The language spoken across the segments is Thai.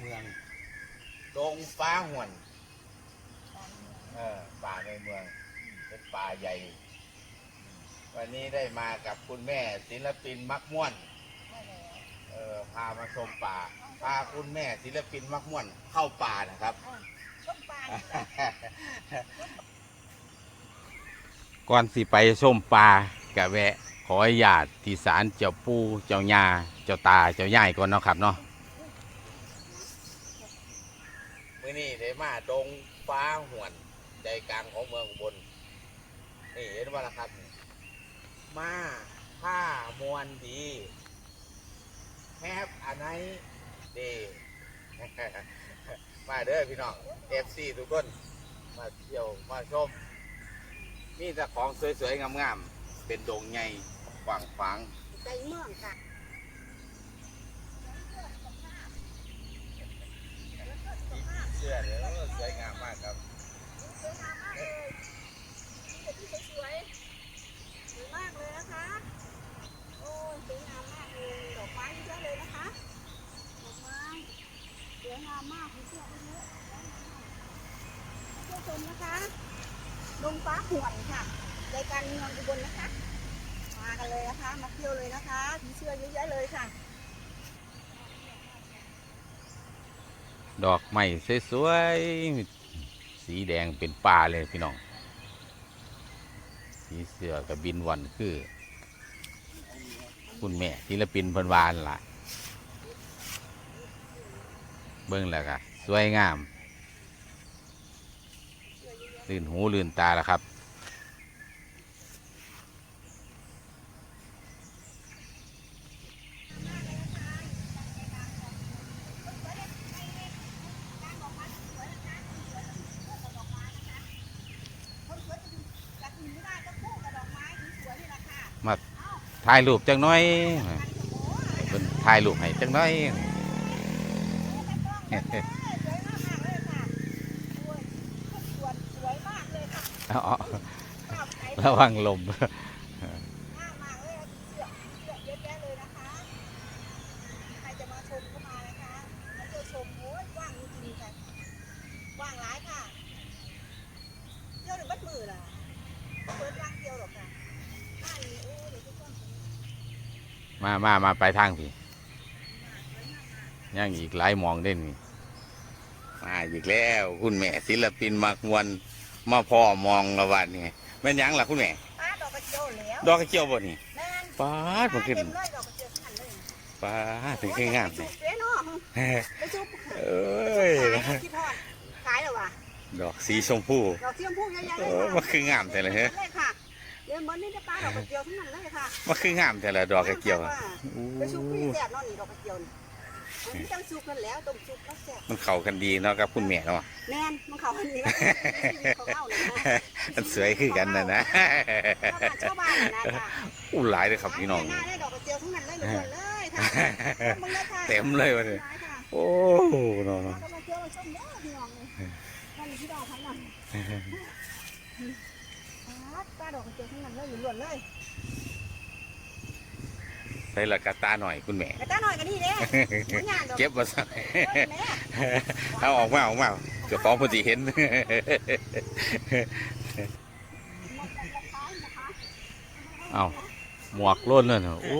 เมือง ดงฟ้าห่วนเออป่าในเมือง เป็นป่าใหญ่ วันนี้ได้มากับคุณแม่ศิลปินมักม่วน เออพามาชมป่า พาคุณแม่ศิลปินมักม่วนเข้าป่านะครับ ต้มปลาก่อนสิไปชมปลากะแวะ ขออนุญาตที่ศาลเจ้าปู่เจ้าย่าเจ้าตาเจ้าย่ายก่อนเนาะครับเนาะ มื่อนี้ได้มาดงฟ้าหวนใจกลางของเมืองอุบนนี่เห็นว่าละครับมาผ้ามวนดีแฮปอันไหนดี มาเด้อพี่น้องเอฟซีทุกคนมาเที่ยวมาชมมีแต่ของสวยๆงามๆเป็นดงใหญ่กว้างขวางใจเมืองค่ะ เชื่อเลยว่าสวยงามมากครับสวยงามมากเลยนี่ที่สวยสวยมากเลยนะคะ โอ้ยสวยงามมากเลยดอกไม้เยอะเลยนะคะดอกไม้สวยงามมากมีเสื้อเยอะเที่ยวชมนะคะดงฟ้าห่วนค่ะใจกลางเมืองอุบลนะคะ มากันเลยนะคะ มาเที่ยวเลยนะคะมีเสื้อเยอะแยะเลยค่ะ ดอกไม้สวยๆสีแดงเป็นป่าเลยพี่น้อง สีเสือกับบินวันคือ คุณแม่ศิลปินพันวานล่ะ เบิ่งแล้วก็สวยงามลื่นหูลื่นตาแล้วครับ คนสวยจะดูจากอื่นไม่ได้ก็คู่กับดอกไม้สวยๆนี่แหละค่ะ มาถ่ายรูปจังน้อยเป็นถ่ายรูปให้จังน้อยสวยมาก มามามาไปทางพี่ยังอีกหลายหมองเด่นนี่มาอีกแล้ว คุณแม่ศิลปินมักมวนมาพ่อมองละวันนี่แม่นหยังล่ะคุณแม่ป้าดอกกระเจียวแล้วดอกกระเจียวบ่นี่แม่นป้าดมันขึ้นเต็มเลยดอกกระเจียวทั้งนั้นเลยป้าดถึงขึ้นงามเลเลยยเนาะไปชุบเอ้ยขายที่ทอดขายเหรอวะดอกสีชมพูดอกเทียมพูเยอะแยะเอเลยอค่ะมันคืองามแต่ละเฮ้ยเลยค่ะ เดี๋ยวมันนี่จะป้าดอกกระเจียวทั้งนั้นเลยค่ะมันคืองามแต่ละดอกกระเจียวอะอู้ไปชุบพี่แซ่บเนาะนี่ดอกกระเจียวนี่มันไม่ต้องชุบกันแล้วต้มชุบก็แซ่บมันเข้ากันดีเนาะกับคุณแม่เนาะแม่นมันเขาอันนี้แล้วเขาเข้าเลยนะมันสวยคือกันนะนะชาวบ้านนะค่ะอู้หลายเลยครับพี่น้องหน้าได้ดอกกระเจียวทั้งนั้นเลยหมดเลยค่ะมึงเลยค่ะเต็มเลยวันนี้หลายค่ะโอ้เนาะมาก็มาเที่ยวมาชมเด้อพี่น้อง ป้าดอกกระเจียวทั้งนั้นเลยหล้วนเลยใส่ละกะตาหน่อยคุณแม่ กระต้าหน่อยก็ดีเด้ไม่ยากดอกเก็บมาใส่แม่เอาออกมาออกมาเจ้าของเพอดีเห็น เอาหมวกล้นเลยเนอะโอ้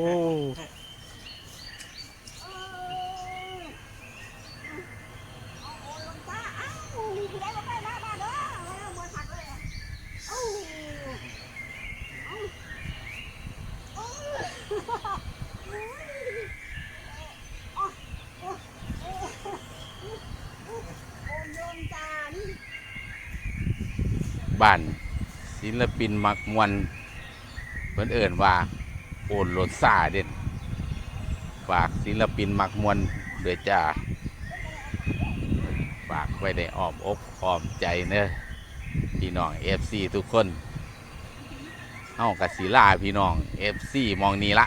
บ้านศิลปินมักมวนเพิ่นเอิ่นว่าโอนรถซาเด่นฝากศิลปินมักมวนเด้อจ้าฝากไว้ในอ้อมอกอ้อมใจเนอะพี่น้องเอฟซีทุกคนเฮากับศิลาพี่น้องเอฟซีมองนี้ละ